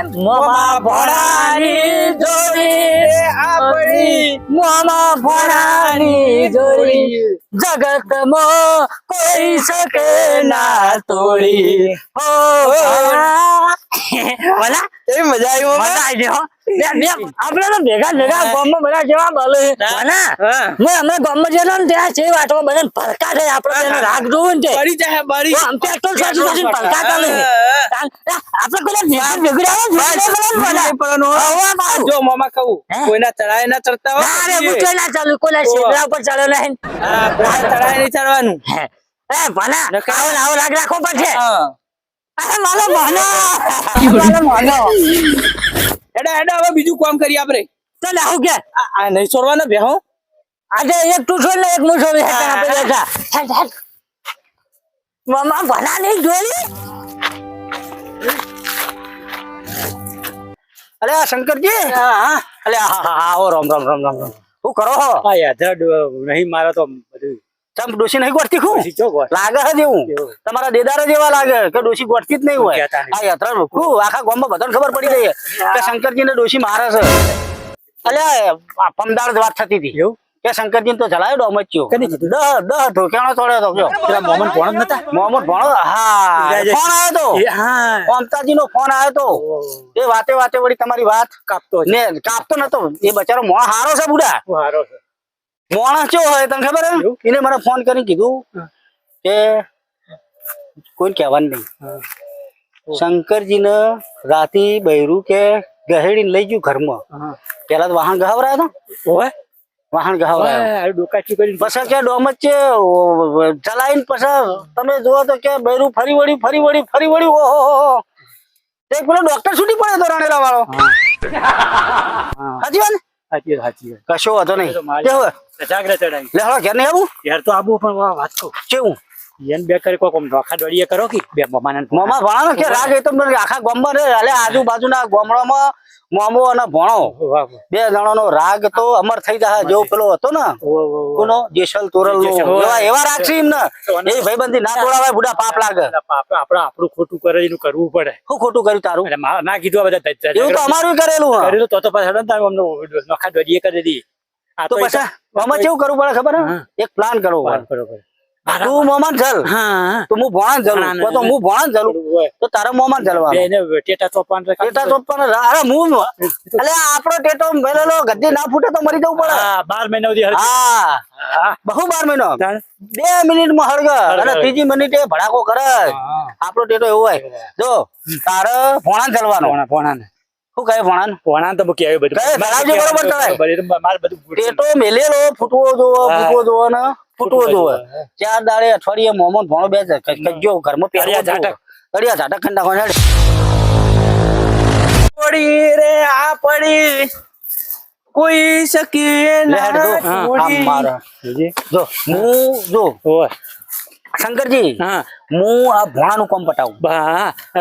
મોમાં ભણાની જોડી આપણી મોમાં ભણાની જોડી. જગતમાં કોઈ શકે ના તોડી. ભલા? એ મજા આવી મજા આવી તો ભેગા ભેગા ગામમાં બધા જેવા બોલે મેં અમે ગામમાં જેલો ને ત્યાં છે વાટો બધા ભરકા થાય. આપડે રાગ જોવું ને બળી જાય બળી પેટ્રોલ સાચી સાચી ભરકા ચાલે આપણે પેલા ભેગા ભેગડા જો મામા કહું? કોઈના ચડાય ના ચડતા હોય ના રે હું ના ચાલુ કોલા શેકડા ઉપર ચાલ્યો નહીં. ચડાય નહીં ચડવાનું. હે. એ ભલા. આવો આવો રાગ રાખવો પડશે. અરે મારો માનો. મારો માનો. હેડા એડા હવે બીજું કામ કરી આપણે. ચાલ આવું કે? આ નહીં છોડવાના બે હો. આજે એક તું છોડ એક હું છોડ આપણે બેઠા. ચાલ ચાલ મામા ભલા નહીં જોઈ અરે આ શંકરજી? હા હા. અરે હા, હા, રામ રામ રામ રામ રામ. શું કરો હો? યાદ નહીં મારે તો બધું ચમ ડોશી નહીં ગોઠતી ખું. લાગે છે જેવું. એવું. તમારા દેદારા જેવા લાગે કે ડોશી ગોઠતી જ નહીં હોય. આ યાત્રા રોકું આખા ગામમાં બધાને ખબર પડી ગઈ કે શંકરજી ને ડોશી મારે છે. એટલે પમદાર વાત થતી હતી. એવું? કે શંકરજી તો ચલાયો ડોમચ્યો જ ચો દહ દહ ઠોક્યાણો તોડ્યો તો પેલા ભણો નતા? મોહમ્મદ ભણો હા. ફોન આવ્યો તો. હા. મમતાજી નો ફોન આવ્યો તો. એ વાતે વાતે વળી તમારી વાત કાપતો ને કાપતો નતો. એ બચારો મોહ હારો છે બુડા. હારો છે. મોણા ચો હોય તને ખબર? એને મને ફોન કરીને કીધું કે કોઈ કહેવાનું નહીં. શંકરજી ને રાતી બૈરું કે ગહેડી લઈ ગયું ઘરમાં. પેલા તો વાહન ગહાવરાયો તો? ઓય, વાહન ગહાવરાયો. પછી કે ડોમચ છે ચલાવીને પછી તમે જુઓ તો કે બૈરું ફરી વળી ફરી વળી ફરી વળી ઓહો. એક પેલો ડોક્ટર છૂટી પડ્યો તો રાણેલા વાળો હાજી વાત? સાચી સાચી કશો વાંધો નહીં. એ ચડાવી? લે ઘેર નહીં આવું? યાર તો આબુ પણ વાત. કેવું? એને બે કરી કોક આખા દોડીએ કરો કે બે મોમાના મમા મોમાં કે રાગ એ તો મને આખા ગામમાં રે અલે આજુબાજુના ગામડામાં મોમો અને ભણો. બે જણાનો રાગ તો અમર થઈ જાય જેવો પેલો હતો ને. કોનો? જેસલ તોરલ નો એવા એવા રાગ છે એમને એ ભાઈબંધી ના તોડાવાય બુડા પાપ લાગે. એટલે આપણે ખોટું કરે એનું કરવું પડે. શું ખોટું કર્યું તારું? ના કીધું બધા એવું તો અમારું કરેલું કરેલું તો તો પાછા હતા ને અમને નોખા દોડીએ કરી દી આ તો પછી આમાં કેવું કરવું પડે ખબર ને એક પ્લાન કરવો પડે. તું હા. તો હું તો હું તો તારે ટેટા ચોપાન ટેટા અરે હું આપણો ટેટો મેલેલો ગદ્દી ના ફૂટે તો મરી જવું પડે. હા બાર મહિના સુધી હા. હા. બહુ બાર મહિનો. બે મિનિટમાં હળગ અને ત્રીજી મિનિટે ભડાકો કરે. આપણો ટેટો એવો હોય. જો તારે ફોણા ચલવાનો. પોણા પોણા ને શું કહે ભોણાન તો મૂકી આવ્યું બધું કઈ બરોબર કરાય. બરોબર, એ તો મારે બધું ટેટો મેલેલો ફૂટવો જોવો ફૂટવો જોવો ને ફૂટવો જોવો ચાર દાડે અઠવાડિયે મોમો ભણો બે કજો ઘરમાં પહેર્યા ઝાટક. અડિયા ઝાટક ખંડા. પડી રે આ પડી કોઈ શકી લે હેડ જો. ના. જો હું જો. શંકરજી હા. હું આ ભોણાનું કામ પટાવું.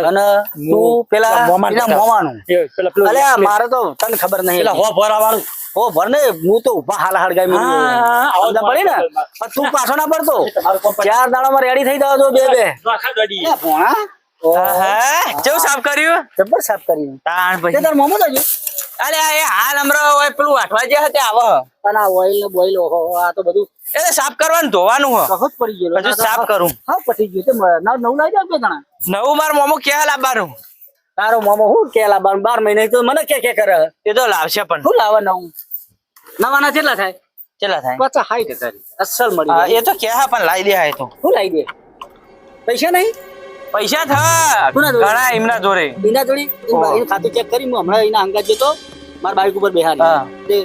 અને તું પેલા મોવાનું. અલે મારે તો તને ખબર નહીં. હો ભરા વાળું ઓ ભર ને હું તો ઊભા હાલ હાડ સમજણ પડી ને. તું પાછો ના પડતો. ચાર દાડામાં રેડી થઈ જાવ બે બે. ભોણા. કેવું સાફ કર્યું? જબર સાફ કર્યું તાણ પછી તાર મોમો જ અરે આ હાલ હમણાં હોય પેલું વાટવા જે હતી આવો. અને આ ઓઇલ બોઇલ આ તો બધું એટલે સાફ કરવાનું ધોવાનું હો. સહજ પડી ગયો હજુ સાફ કરું. હા પટી ગયું. નવ નવ જાવ જણા નવું માર મોમો ક્યાં લાવવાનું? તારો મોમો હું કેલા બાર બાર મહિને તો મને કે કે કરે. એ તો લાવશે પણ. શું લાવે નવું? નવાના કેટલા થાય? કેટલા થાય? પચાસ હાઈટ તારી. અસલ મળી હા, એ તો કે હા પણ લાવી દે આ તો. શું લાવી દે? પૈસા નહીં? પૈસા થા. ઘણા એમના જોડે. એના જોડી? ખાતું ચેક કરી હું હમણાં એના અંગાત જતો મારા બાઈક ઉપર બેહારી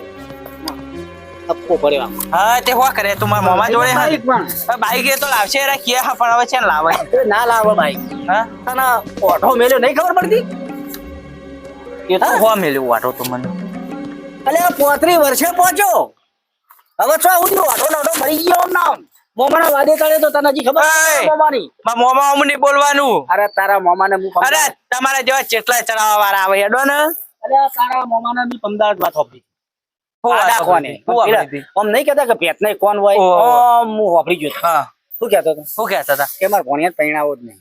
હા. અપકો પડ્યો. હા તે હો કરે તું મારા મોમા જોડે હા બાઈક પણ. બાઈક એ તો લાવશે રે ક્યાં પણ હવે છે ને લાવે ના લાવે બાઈક. હા? તને ઓઢો મેલ્યો નહીં ખબર પડતી? એ તો હો? મેલ્યો વાટો તો મને. અલે પોત્રી વર્ષે પહોંચ્યો. હવે છો થયું ઓઢો નોઢો મરી ગયો નામ. મોમાના વાદે તળે તો તને હજી ખબર મોમાની? મારા મોમા અમને બોલવાનું. અરે તારા મોમાને હું અરે તમારા જેવા ચેટલા ચડાવવા વાળા આવે હેડો ને. અરે તારા મોમાને બી પમદાર વાત હોપી હું આડા કોને આમ નહીં કહેતા કે પેટ નહીં કોણ હોય. આમ હું વાપરી ગયો હા. શું કહેતો હતો? શું કહેતા હતા? કે મારે ભણ્યા પરિણાવો જ નહીં.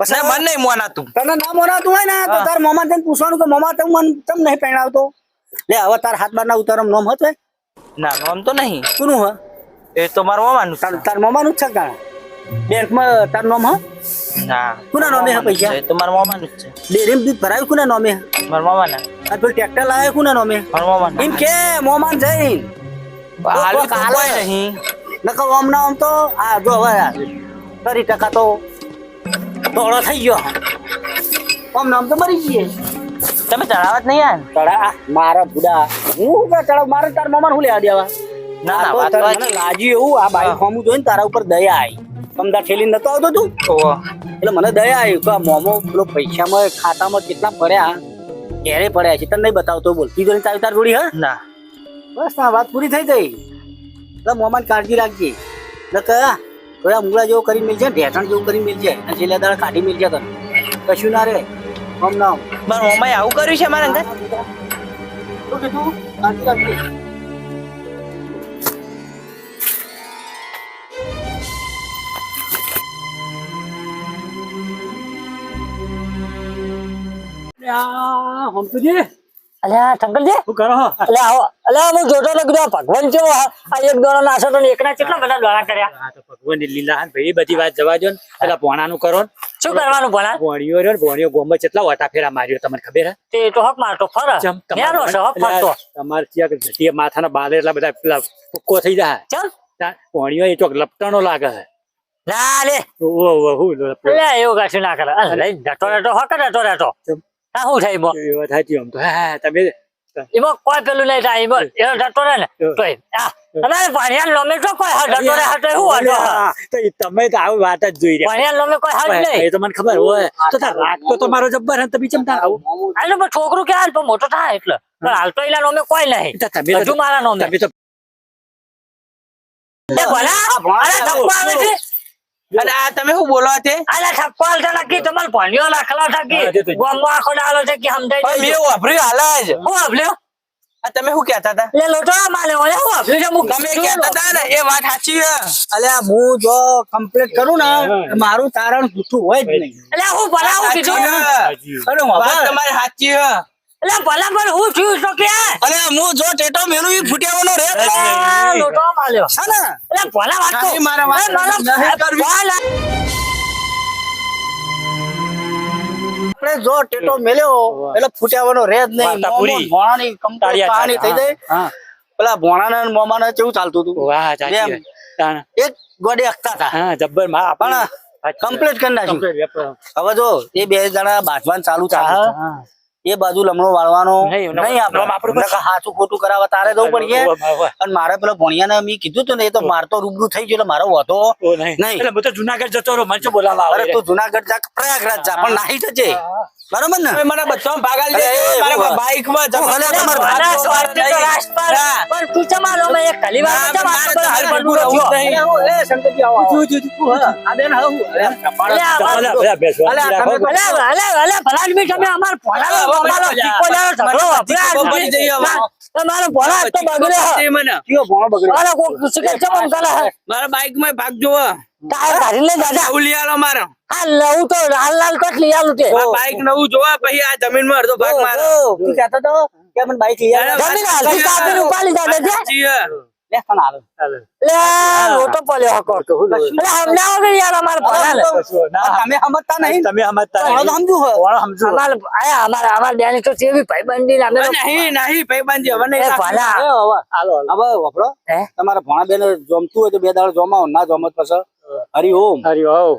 પછી મન નહીં મોનાતું. તને ના મોનાતું હોય ને તો તાર મોમાં તને પૂછવાનું કે મોમાં તમે મન તમ નહીં પહેણાવતો લે હવે તાર હાથ બાર ના ઉતારમ નોમ હતો ના આમ તો નહીં. કોનું હ? એ તો મારું માનવું તાર તાર જ છે કાં? બેંકમાં તાર નોમ હ ના કોના નામે હે પૈસા? એ તો મારા મામાનું જ છે ડેરીમાં દૂધ ભરાયું કોના નોમે મારા મામાના આ પેલું ટ્રેક્ટર લાવે કોના નોમે મારા મામાના એમ કે મોમાન જઈ હાલ કોક નહીં નકર ઓમ ના ઓમ તો આ જો હવે આ ટકા તો ધોળો થઈ ગયો ઓમ નામ તો મરી ગયે તમે ચડાવત નહીં યાર ચડા મારા બુડા હું કે ચડાવ મારે તાર મામા હું લેવા દેવા ના, વાત લાગ્યું એવું આ બાઈક હોમું જોઈને તારા ઉપર દયા આવી કમદા ઠેલી નતો આવતો તું. એટલે મને દયા આવી. કે આ મોમો પેલો પૈસામાં ખાતામાં કેટલા પડ્યા ક્યારે પડ્યા છે. તને નહીં બતાવતો બોલ. ને તારી તાર જોડી હા? ના. બસ આ વાત પૂરી થઈ ગઈ. એટલે મોમાન કાળજી રાખજે. એટલે કયા થોડા મૂળા જેવું કરી મિલજે ઢેઠણ જેવું કરી મિલજે. અને છેલ્લા દાડા કાઢી મિલજે તને કશું ના રે. આમ ના. મારા મોમાએ આવું કર્યું છે મારા અંગત શું કીધું? કાળજી રાખજે. હમતુજી અલ્યા શંકરજી શું કરો હો? આવો અલ્યા હું જોતો તો કીધું ભગવાન કેવો આ આ એક દોરા નાશો તો એકના કેટલા બધા દોરા કર્યા આ લીલા ભાઈ બધી વાત જવા દો ને પેલા ભોણાનું કરો શું કરવાનું ભણા ભોણીઓ રહ્યો ને ભોણીઓ કેટલા વટા ફેરા માર્યો તમને ખબર હે તે તો હક મારતો ફર ચમ છે હક ફરતો તમારે ત્યાં માથાના બાલે એટલા બધા પેલા થઈ જાય ચલ એ ચોક લપટાણો લાગે છે ના લે હું લે એવું કશું ના કરે લઈ જતો રહેતો હક રહેતો રહેતો શું થાય એમાં? એ વાત સાચી આમ તો. હા તમે એમાં કોઈ પેલું નહીં થાય એમાં એનો ડટો રહે ને તો આ ભણ્યા લોમે તો કોઈ હા ડટો રહે હા તો એવું વાંધો. હા. હા, તો તમે તો આવી વાત જ જોઈ રહ્યા. ભણ્યા લોમે કોઈ હાલ એ તો મને ખબર હોય. તો તાર રાત તો તમારો જબ્બર હે તમે ચમ તાર? આવું એટલે પણ છોકરો કે હાલ? તો મોટો થાય એટલે. પણ હાલ તો એના નોમે કોઈ નહીં. તમે તો- હજુ મારા નોમે. તમે તો ભલા અરે થપ્પો આવે છે. અને આ તમે શું બોલો છે અરે થપ્પો હાલતા નક્કી તમારે ભણ્યો લાખલા થકી. તો- આખો ડાલો છે કે સમજાઈ મેં વાપર્યું હાલ જ. હું આપલ્યો આ તમે શું કહેતા હતા? લે લોટો માલે ઓલે હું આપલ્યો છે? હું તમે કહેતા હતા ને એ વાત સાચી છે. અલ્યા હું જો કમ્પ્લીટ કરું ને મારું તારણ જૂઠું હોય જ નહીં. એટલે હું ભલા હું સાચી કીધું. અરે તમારી સાચી છે. એટલે ભલા પણ હું થયું તો કે અરે હું જો ટેટો મેલું ઈ ફૂટ્યાવાનો રે. લોટો માલ્યો છે ને? એટલે ભલા વાત નહીં, મારા વાત નહીં કરવી. આપણે જો ટેટો મેલ્યો એટલે ફૂટ્યાવાનો રે જ નહીં. પૂરી. ભોણાની complete પાણી થઈ ચાલે. જાય. પેલા ભોણાના ને મોમાના કેવું ચાલતું હતું. વાહ. તાણ. એક ગોડે અકતા હતા. હા જબ્બરમાં પણ કમ્પ્લીટ કરી નાખ્યું. હવે જો એ બે જણા બાજવાન ચાલુ ચાલે હા. એ બાજુ લમણો વાળવાનો નહીં, આપણે ખોટું કરાવવા તારે જવું વાહ, વાહ. અને મારે પેલા ભણિયાને મેં કીધું હતું ને એ તો મારતો રૂબરૂ થઈ ગયો એટલે મારો વધો નહીં. હું તો જુનાગઢ જતો રહ્યો મને બોલાવા અરે તું જુનાગઢ જા પ્રયાગરાજ જા પણ નાહી જજે. બરોબર ને? મને બધા ભાગ મારા બાઈકમાં હું ભલે તમારો તો તું મેં એક મારે. નહીં. આ બેન. અરે, કપાળ. અલે, અલા, અલા, અલા, અલે, તમે અમાર હવે અમારો ઝઘડો તમારો ભોળા તો બગડ્યો. મને. કયો બગડ્યો? અરે, કોક મારા બાઈકમાં ભાગ જોવો ટાયર જાજા. ઉલિયાલો મારો. આ લઉં તો લાલ લાલ કટ લઈ આલું બાઈક નવું જોવા પછી આ જમીનમાં અડધો ભાગ મારો. તું કહેતો તો કે મને બાઈક લઈ આવો. જમીન હાલથી ઉપાડી. લે, પણ હાલો. લે, લોટો પડ્યો હકો. અલે, સમજાવો કે યાર અમારા ભોળાને. તમે સમજતા નહીં તમે સમજતા નહીં. સમજુ હે. ભોણો સમજો. આયા અમારા અમારા બેની તો ચેવી ભાઈબંધી અમે નહીં નહીં ભાઈબંધી હવે નહીં ભલા. હાલો, હાલો. હવે વપરો તમારા ભોણા બેન જમતું હોય તો બે દાડો જમાવો ના જમત પછી હરી ઓમ હરી હો.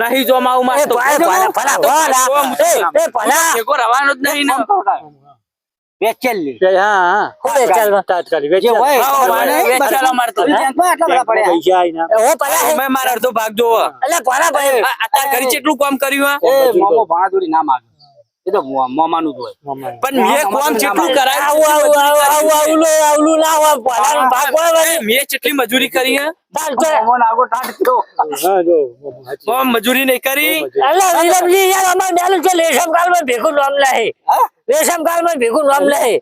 નહીં જોમાવું માં તો ભલા, ભલા, ભલા, ભલા. એ, એ, ભલા. રવાનો જ નહીં ને વેચેલી. હા, હા. હું વેચાલમાં? તાત્કાલિક જે હોય વેચાલ. આટલા બધા પડ્યા. પૈસા આઈને. મારા અડધો ભાગ જોવો. એટલે ભલા ભાઈ. ઘરે કેટલું કામ કર્યું આ એ મોમો ના માગે એ તો મો- મોમાનું જ હોય. પણ મેં કોમ કેટલું કરાયું આવું, આવું, આવું, આવું, આવલું, આવલું ના હોય. ભલાનો ભાગ હોય વળી. કેટલી મજૂરી કરી હે. તાર તો- ટાટ થયો. હા, જો, મમ્મી, મજૂરી નહીં કરી. યાર, અમારે છે, રેશમ કાલમાં ભેગું નામ નહીં. રેશમ કાલમાં ભેગું નામ હતા?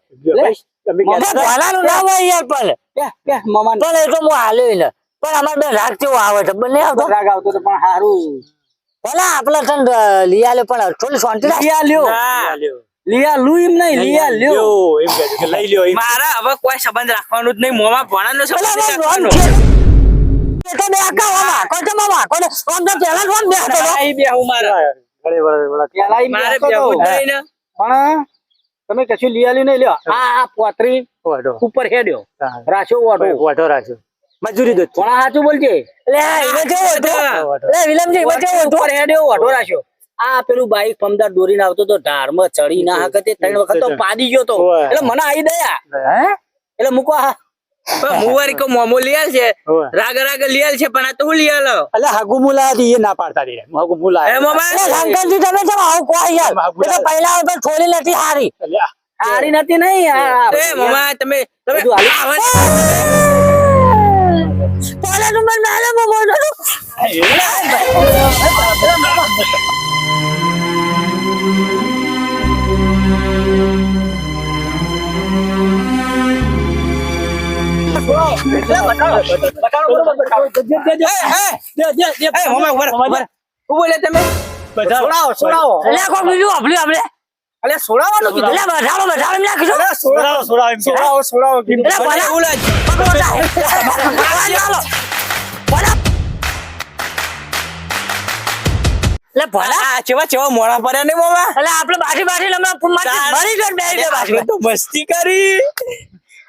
ભલાનું નામ હોય યાર પણ. કે કે પણ એ તો હું હાલ્યો ને. પણ અમારે બે રાગ કેવો આવે છે. બંને આવતો. રાગ આવતો પણ હારું. ભલા આપણે તને લિયા આલે પણ થોડી શાંતિ લિયા લ્યો. લ્યો. લિયા લુ એમ નહીં લિયા લ્યો લ્યો, એમ કહેજો કે લઈ લ્યો. હવે કોઈ સંબંધ રાખવાનું જ નહીં મોમાં ભણાનો સંબંધ તો બે આકા કોઈ તો મામા કોઈ તો- તો પહેલા કોણ બે હતો બેહું મારે વળે, વળે, વળે. પેલા મારે બેસતો તો. નહીં ને પણ તમે કશું લિયા લ્યું નહીં લ્યો આ આ પોતરી ઉપર હેડ્યો રાખ્યો વાઢો રાખજો. મજૂરી દો પણ સાચું બોલજે? લે એને કેવો હતો લે વિલમજી એને કેવું હતું હેડ્યો રાખ્યો. આ પેલું બાઈક પમદાર દોરીને આવતો તો ઢાળમાં ચડી ના હકતે ત્રણ વખત તો પાડી ગયો તો. એટલે મને આવી દયા. હે? એટલે મૂકો આ. મુવારી કો મોમો લીયાલ છે? રાગ રાગ લીયાલ છે પણ આ તો હું એટલે હગુ હાગુ મુલા એ ના પાડતા રે. હગુ મુલા એ મોમા શંકરજી તમે કેમ આવું કો યાર. એટલે તો પહેલા તો છોલી નથી હારી. અલ્યા, હારી નથી નહીં એ. મોમા તમે તમે તો મને. શું બોલે છોડાવો છોડાવો આપણે અલે છોડાવવાનું કીધું લે બધાડો બધાડો એમ છોડાવો એમ કે. છોડાવો છોડાવો કીધું લે લાગે. પકડો લે ભલા આ ચેવા ચેવા મોડા પડ્યા ને મોમા એટલે આપણે બાજી બાજી હમણાં પુમાથી ભરી ગયો બે બે બાજી તો મસ્તી કરી.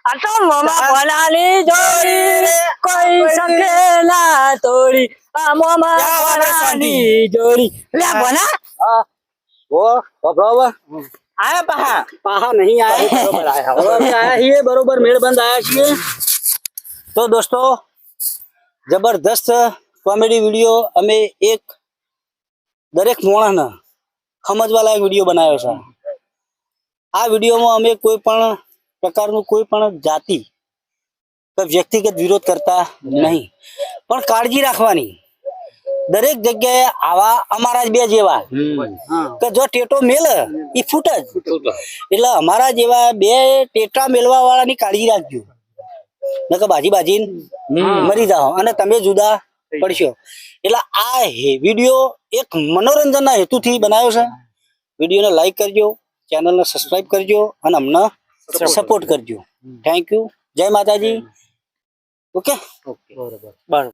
આ તો મમા ભલાની જોડી કોઈ ના તોડી. આ મોમા ભલાની જોડી. લે ભલા હા. ઓ બરાબર આયા પાહા. પાહા નહીં આયા. બરોબર આયા. હવે આયા છીએ બરોબર મેળબંધ આયા છીએ. તો દોસ્તો જબરદસ્ત કોમેડી વીડિયો અમે એક દરેક માણસને સમજવા લાયક વીડિયો બનાવ્યો છે. આ વિડીયોમાં અમે કોઈ પણ પ્રકારનું કોઈ પણ જાતિ કે વ્યક્તિગત વિરોધ કરતા નહીં. પણ કાળજી રાખવાની. દરેક જગ્યાએ આવા અમારા જ બે જેવા કે જો ટેટો મેલે એ ફૂટ જ. એટલે અમારા જેવા બે ટેટા મેળવા વાળાની કાળજી રાખજો. નકર બાજી બાજી મરી જાઓ અને તમે જુદા પડશો. એટલે આ હે- વીડિયો એક મનોરંજનના હેતુથી બનાવ્યો છે. વિડીયોને લાઈક કરજો ચેનલને સબસ્ક્રાઇબ કરજો અને અમને સપોર્ટ કરજો. થેન્ક યુ જય માતાજી. ઓકે બરોબર બરાબર.